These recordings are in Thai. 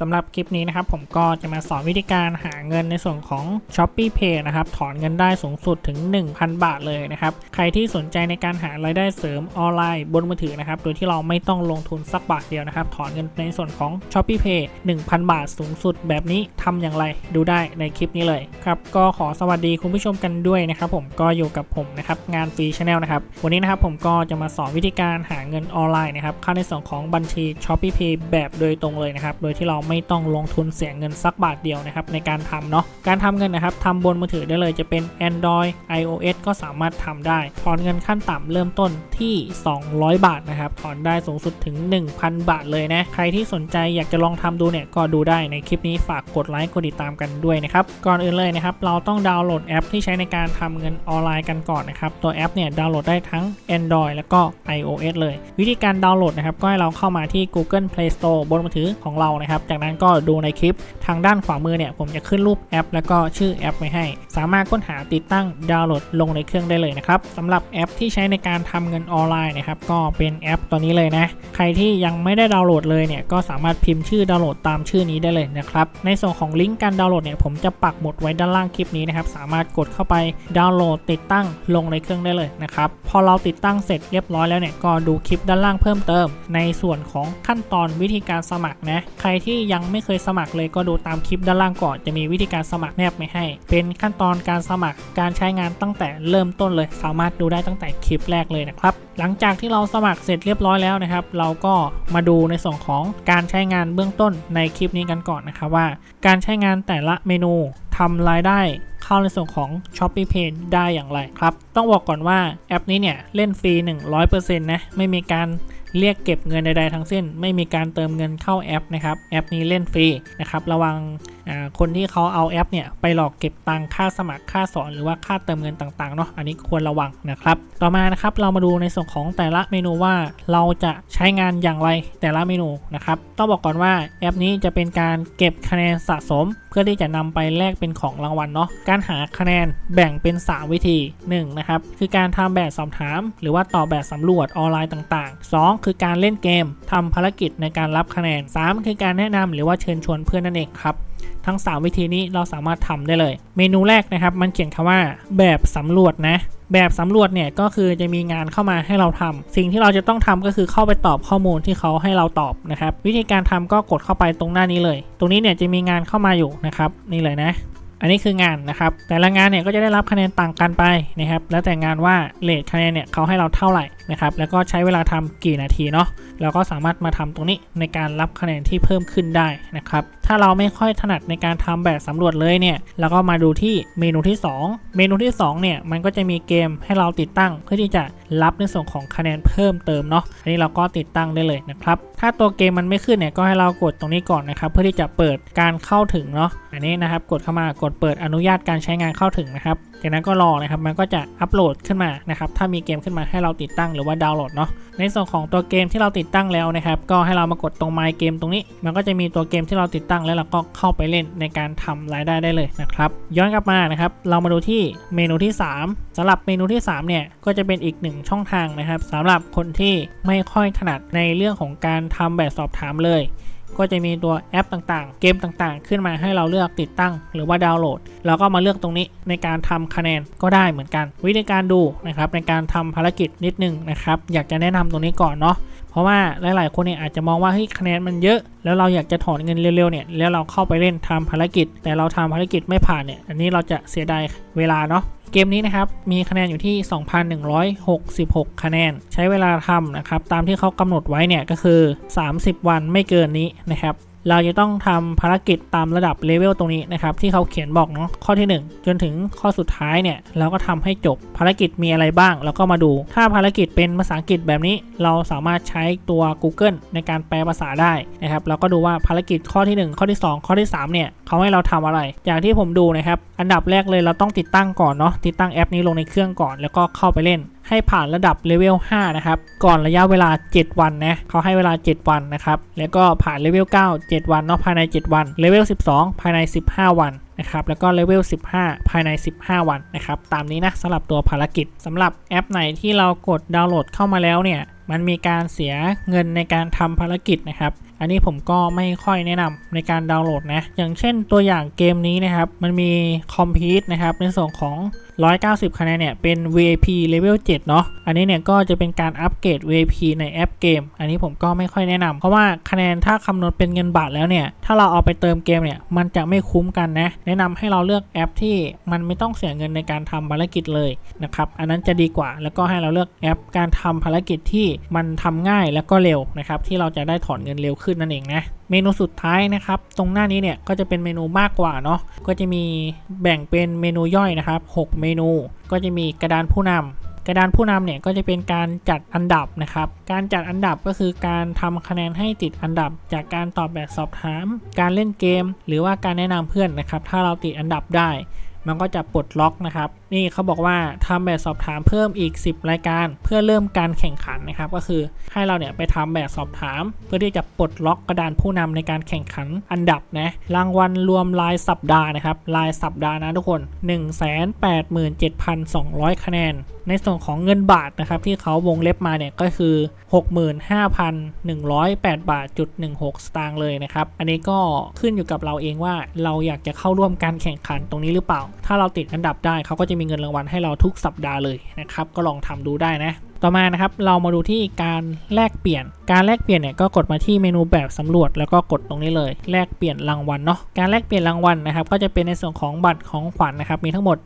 สำหรับคลิปนี้นะครับผมก็จะมาสอนวิธีการหาเงินในส่วนของ s h o p e e Pay นะครับถอนเงินได้สูงสุดถึง 1,000 บาทเลยนะครับใครที่สนใจในการหารายได้เสริมออนไลน์บนมือถือนะครับโดยที่เราไม่ต้องลงทุนสักบาทเดียวนะครับถอนเงินในส่วนของ s h o p e e Pay 1,000 บาทสูงสุดแบบนี้ทำอย่างไรดูได้ในคลิปนี้เลยครับก็ขอสวัสดีคุณผู้ชมกันด้วยนะครับผมก็อยู่กับผมนะครับงานฟรีชาแนลนะครับวันนี้นะครับผมก็จะมาสอนวิธีการหาเงินออนไลน์นะครับเข้าในส่วนของบัญชี s h o p e e Pay แบบโดยตรงเลยนะครับโดยที่เราไม่ต้องลงทุนเสียเงินสักบาทเดียวนะครับในการทำเนาะการทำเงินนะครับทำบนมือถือได้เลยจะเป็น Android iOS ก็สามารถทำได้ ถอนเงินขั้นต่ำเริ่มต้นที่ 200 บาทนะครับถอนได้สูงสุดถึง 1,000 บาทเลยนะใครที่สนใจอยากจะลองทำดูเนี่ยก็ดูได้ในคลิปนี้ฝากกดไลค์กดติดตามกันด้วยนะครับก่อนอื่นเลยนะครับเราต้องดาวน์โหลดแอปที่ใช้ในการทำเงินออนไลน์กันก่อนนะครับตัวแอปเนี่ยดาวน์โหลดได้ทั้ง Android แล้วก็ iOS เลย วิธีการดาวน์โหลดนะครับก็ให้เราเข้ามาที่ Google Play Store บนมือถือของเรานะครับจากนั้นก็ดูในคลิปทางด้านขวามือเนี่ยผมจะขึ้นรูปแอป แล้วก็ชื่อแอปไว้ให้ สามารถค้นหาติดตั้งดาวน์โหลดลงในเครื่องได้เลยนะครับสำหรับแอปที่ใช้ในการทำเงินออนไลน์นะครับก็เป็นแอปตัวนี้เลยนะใครที่ยังไม่ได้ดาวน์โหลดเลยเนี่ยก็สามารถพิมพ์ชื่อดาวน์โหลดตามชื่อนี้ได้เลยนะครับในส่วนของลิงก์การดาวน์โหลดเนี่ยผมจะปักหมุดไว้ด้านล่างคลิปนี้นะครับสามารถกดเข้าไปดาวน์โหลดติดตั้งลงในเครื่องได้เลยนะครับพอเราติดตั้งเสร็จเรียบร้อยแล้วเนี่ยก็ดูคลิปด้านล่างเพิ่มเติม ในส่วนของขั้นตอนวิธีการสมัครนะใครที่ยังไม่เคยสมัครเลยก็ดูตามคลิปด้านล่างก่อนจะมีวิธีการสมัครแนบไม่ให้ เป็นขั้นตอนการสมัครการใช้งานตั้งแต่เริ่มต้นเลย สามารถดูได้ตั้งแต่คลิปแรกเลยนะครับ หลังจากที่เราสมัครเสร็จเรียบร้อยแล้วนะครับ เราก็มาดูในส่วนของการใช้งานเบื้องต้นในคลิปนี้กันก่อนนะครับว่า การใช้งานแต่ละเมนูทำรายได้เข้าในส่วนของ s h o p e e Pay ได้อย่างไรครับ ต้องบอกก่อนว่าแอปนี้เนี่ยเล่นฟรี 100%นะ ไม่มีการ เรียกเก็บเงินใดๆทั้งสิ้น ไม่มีการเติมเงินเข้าแอปนะครับ แอปนี้เล่นฟรีนะครับ ระวัง คนที่เขาเอาแอปเนี่ยไปหลอกเก็บตังค่าสมัครค่าสอนหรือว่าค่าเติมเงินต่างๆเนาะอันนี้ควรระวังนะครับ ต่อมานะครับเรามาดูในส่วนของแต่ละเมนูว่าเราจะใช้งานอย่างไรแต่ละเมนูนะครับต้องบอกก่อนว่าแอปนี้จะเป็นการเก็บคะแนนสะสม เพื่อที่จะนำไปแลกเป็นของรางวัลเนาะการหาคะแนนแบ่งเป็น 3 วิธี1นะครับคือการทำแบบสอบถาม หรือว่าตอบแบบสำรวจออนไลน์ต่างๆ 2 คือการเล่นเกมทำภารกิจในการรับคะแนน 3 คือการแนะนำหรือว่าเชิญชวนเพื่อนนั่นเองครับ ทั้ง 3 วิธีนี้เราสามารถทำได้เลย เมนูแรกนะครับมันเขียนคำว่าแบบสำรวจนะแบบสำรวจเนี่ยก็คือจะมีงานเข้ามาให้เราทำสิ่งที่เราจะต้องทำก็คือเข้าไปตอบข้อมูลที่เขาให้เราตอบนะครับ วิธีการทำก็กดเข้าไปตรงหน้านี้เลย ตรงนี้เนี่ยจะมีงานเข้ามาอยู่นะครับ นี่เลยนะ อันนี้คืองานนะครับ แต่ละงานเนี่ยก็จะได้รับคะแนนต่างกันไปนะครับ แล้วแต่งานว่าเลทคะแนนเนี่ยเขาให้เราเท่าไหร่นะครับ แล้วก็ใช้เวลาทำกี่นาทีเนาะ เราก็สามารถมาทำตรงนี้ในการรับคะแนนที่เพิ่มขึ้นได้นะครับถ้าเราไม่ค่อยถนัดในการทำแบบสำรวจเลยเนี่ยเราก็มาดูที่เมนูที่ 2 เมนูที่2เนี่ยมันก็จะมีเกมให้เราติดตั้ง เพื่อที่จะรับในส่วนของคะแนนเพิ่มเติมเนาะอันนี้เราก็ติดตั้งได้เลยนะครับถ้าตัวเกมมันไม่ขึ้นเนี่ยก็ให้เรากดตรงนี้ก่อนนะครับเพื่อที่จะเปิดการเข้าถึงเนาะอันนี้นะครับกดเข้ามากดเปิดอนุญาตการใช้งานเข้าถึงนะครับจากนั้นก็รอนะครับมันก็จะอัปโหลดขึ้นมานะครับถ้ามีเกมขึ้นมาให้เราติดตั้งหรือว่าดาวน์โหลดเนาะในส่วนของตัวเกมที่เราติดตั้งแล้วนะครับ ก็ให้เรามากดตรง My Game ตรงนี้ มันก็จะมีตัวเกมที่เราติดตั้งแล้วเราก็เข้าไปเล่นในการทำรายได้ได้เลยนะครับ ย้อนกลับมานะครับ เรามาดูที่เมนูที่ 3สำหรับเมนูที่3เนี่ยก็จะเป็นอีกหนึ่งช่องทางนะครับสำหรับคนที่ไม่ค่อยถนัดในเรื่องของการทำแบบสอบถามเลย ก็จะมีตัวแอปต่างๆ เกมต่างๆ ขึ้นมาให้เราเลือกติดตั้ง หรือว่าดาวน์โหลด เราก็มาเลือกตรงนี้ในการทำคะแนนก็ได้เหมือนกัน วิธีการดูนะครับในการทำภารกิจนิดนึงนะครับ อยากจะแนะนำตรงนี้ก่อนเนาะเพราะว่าหลาย ๆ คนเนี่ยอาจจะมองว่าเฮ้ยคะแนนมันเยอะ แล้วเราอยากจะถอนเงินเร็ว ๆ เนี่ยแล้วเราเข้าไปเล่นทำภารกิจ แต่เราทำภารกิจไม่ผ่านเนี่ยอันนี้เราจะเสียดายเวลาเนาะ เกมนี้นะครับมีคะแนนอยู่ที่ 2,166 คะแนน ใช้เวลาทำนะครับตามที่เขากำหนดไว้เนี่ยก็คือ 30 วันไม่เกินนี้นะครับ เราจะต้องทำภารกิจตามระดับเลเวลตรงนี้นะครับที่เขาเขียนบอกเนาะข้อที่ 1 จนถึงข้อสุดท้ายเนี่ยเราก็ทำให้จบภารกิจมีอะไรบ้าง แล้วก็มาดู ถ้าภารกิจเป็นภาษาอังกฤษแบบนี้ เราสามารถใช้ตัว Google ในการแปลภาษาได้นะครับเราก็ดูว่าภารกิจข้อที่ 1 ข้อที่ 2 ข้อที่3เนี่ยเขาให้เราทำอะไร อย่างที่ผมดูนะครับอันดับแรกเลยเราต้องติดตั้งก่อนเนาะติดตั้งแอปนี้ลงในเครื่องก่อน แล้วก็เข้าไปเล่น ให้ผ่านระดับเลเวล 5 นะครับ ก่อนระยะเวลา 7 วันนะเขาให้เวลา 7 วันนะครับ แล้วก็ผ่านเลเวล 9 7 วันเนาะภายใน 7 วันเลเวล 12 ภายใน 15 วันนะครับแล้วก็เลเวล 15 ภายใน 15 วันนะครับตามนี้นะสำหรับตัวภารกิจสำหรับแอปไหนที่เรากดดาวน์โหลดเข้ามาแล้วเนี่ยมันมีการเสียเงินในการทำภารกิจนะครับ อัอันนี้ผมก็ไม่ค่อยแนะนำในการดาวน์โหลดนะ อย่างเช่นตัวอย่างเกมนี้นะครับ มันมีคอมพิวต์นะครับในส่วนของ 190 คะแนนเนี่ยเป็น VIP Level 7 เนาะอันนี้เนี่ยก็จะเป็นการอัปเกรด VIP ในแอปเกม อันนี้ผมก็ไม่ค่อยแนะนำเพราะว่าคะแนนถ้าคำนวณเป็นเงินบาทแล้วเนี่ยถ้าเราเอาไปเติมเกมเนี่ยมันจะไม่คุ้มกันนะแนะนำให้เราเลือกแอปที่มันไม่ต้องเสียเงินในการทำภารกิจเลยนะครับอันนั้นจะดีกว่าแล้วก็ให้เราเลือกแอปการทำภารกิจที่มันทำง่ายแล้วก็เร็วนะครับที่เราจะได้ถอนเงินเร็วขึ้นนั่นเองนะเมนูสุดท้ายนะครับ ตรงหน้านี้เนี่ยก็จะเป็นเมนูมากกว่าเนาะก็จะมีแบ่งเป็นเมนูย่อยนะครับ 6 เมนู ก็จะมีกระดานผู้นำกระดานผู้นำเนี่ยก็จะเป็นการจัดอันดับนะครับ การจัดอันดับก็คือการทำคะแนนให้ติดอันดับ จากการตอบแบบสอบถาม การเล่นเกม หรือว่าการแนะนำเพื่อนนะครับ ถ้าเราติดอันดับได้ มันก็จะปลดล็อกนะครับ นี่เขาบอกว่าทำแบบสอบถามเพิ่มอีก 10 รายการ เพื่อเริ่มการแข่งขันนะครับ ก็คือให้เราเนี่ยไปทำแบบสอบถาม เพื่อที่จะปลดล็อกกระดานผู้นำในการแข่งขันอันดับนะรางวัลรวมรายสัปดาห์นะครับรายสัปดาห์นะทุกคน 187,200 คะแนน ในส่วนของเงินบาทนะครับที่เขาวงเล็บมาเนี่ยก็คือ 65,108 บาทจุด16 สตางค์เลยนะครับ อันนี้ก็ขึ้นอยู่กับเราเองว่าเราอยากจะเข้าร่วมการแข่งขันตรงนี้หรือเปล่าถ้าเราติดอันดับได้เขาก็จะมีเงินรางวัลให้เราทุกสัปดาห์เลยนะครับก็ลองทำดูได้นะ ต่อมานะครับเรามาดูที่การแลกเปลี่ยน การแลกเปลี่ยนเนี่ยก็กดมาที่เมนูแบบสำรวจ แล้วก็กดตรงนี้เลย แลกเปลี่ยนรางวัลเนาะการแลกเปลี่ยนรางวัลนะครับก็จะเป็นในส่วนของบัตรของขวัญนนะครับมีทั้งหมด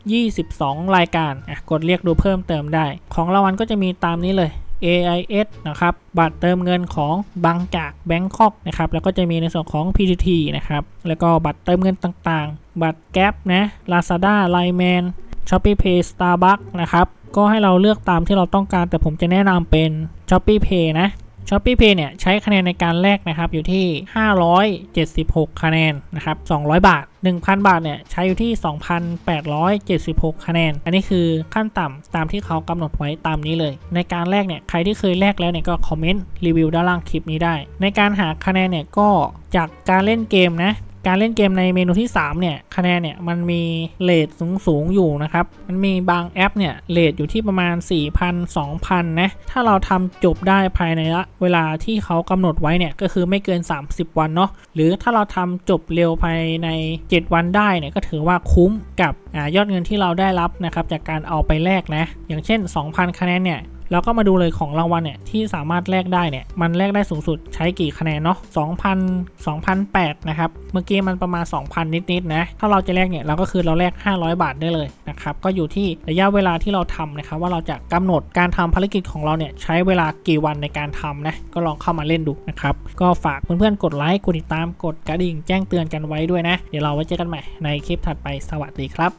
22 รายการอะกดเรียกดูเพิ่มเติมได้ ของรางวัลก็จะมีตามนี้เลย AIS นะครับ บัตรเติมเงินของบางจากแบงคอกนะครับ แล้วก็จะมีในส่วนของ PTT นะครับ แล้วก็บัตรเติมเงินต่างๆ บัตรแก๊ปนะ Lazada Line Shopee Pay Starbucks นะครับ ก็ให้เราเลือกตามที่เราต้องการ แต่ผมจะแนะนำเป็น Shopee Pay นะ Shopee Pay เนี่ยใช้คะแนนในการแลกนะครับอยู่ที่ 576 คะแนนนะครับ 200 บาท 1,000 บาทเนี่ยใช้อยู่ที่ 2,876 คะแนน อันนี้คือขั้นต่ำตามที่เขากำหนดไว้ตามนี้เลย ในการแลกเนี่ยใครที่เคยแลกแล้วเนี่ยก็คอมเมนต์รีวิวด้านล่างคลิปนี้ได้ ในการหาคะแนนเนี่ยก็จากการเล่นเกมนะ การเล่นเกมในเมนูที่ 3 เนี่ย คะแนนเนี่ย มันมีเลทสูงสูงอยู่นะครับ มันมีบางแอปเนี่ยเลทอยู่ที่ประมาณ 4,000 2,000 นะ ถ้าเราทำจบได้ภายในระเวลาที่เขากำหนดไว้เนี่ย ก็คือไม่เกิน 30 วันเนาะ หรือถ้าเราทำจบเร็วภายใน 7 วันได้เนี่ย ก็ถือว่าคุ้มกับอยอดเงินที่เราได้รับนะครับ จากการเอาไปแลกนะ อย่างเช่น 2,000 คะแนนเนี่ย แล้วก็มาดูเลยของรางวัลเนี่ยที่สามารถแลกได้เนี่ยมันแลกได้สูงสุดใช้กี่คะแนนเนาะ2,000 2,008นะครับเมื่อกี้มันประมาณ 2,000 นิดๆนะถ้าเราจะแลกเนี่ยเราก็คือเราแลก 500 บาทได้เลยนะครับก็อยู่ที่ระยะเวลาที่เราทำนะครับว่าเราจะกำหนดการทำภารกิจของเราเนี่ยใช้เวลากี่วันในการทำนะก็ลองเข้ามาเล่นดูนะครับก็ฝากเพื่อนๆกดไลค์กดติดตามกดกระดิ่งแจ้งเตือนกันไว้ด้วยนะ เดี๋ยวเราไว้เจอกันใหม่ในคลิปถัดไปสวัสดีครับ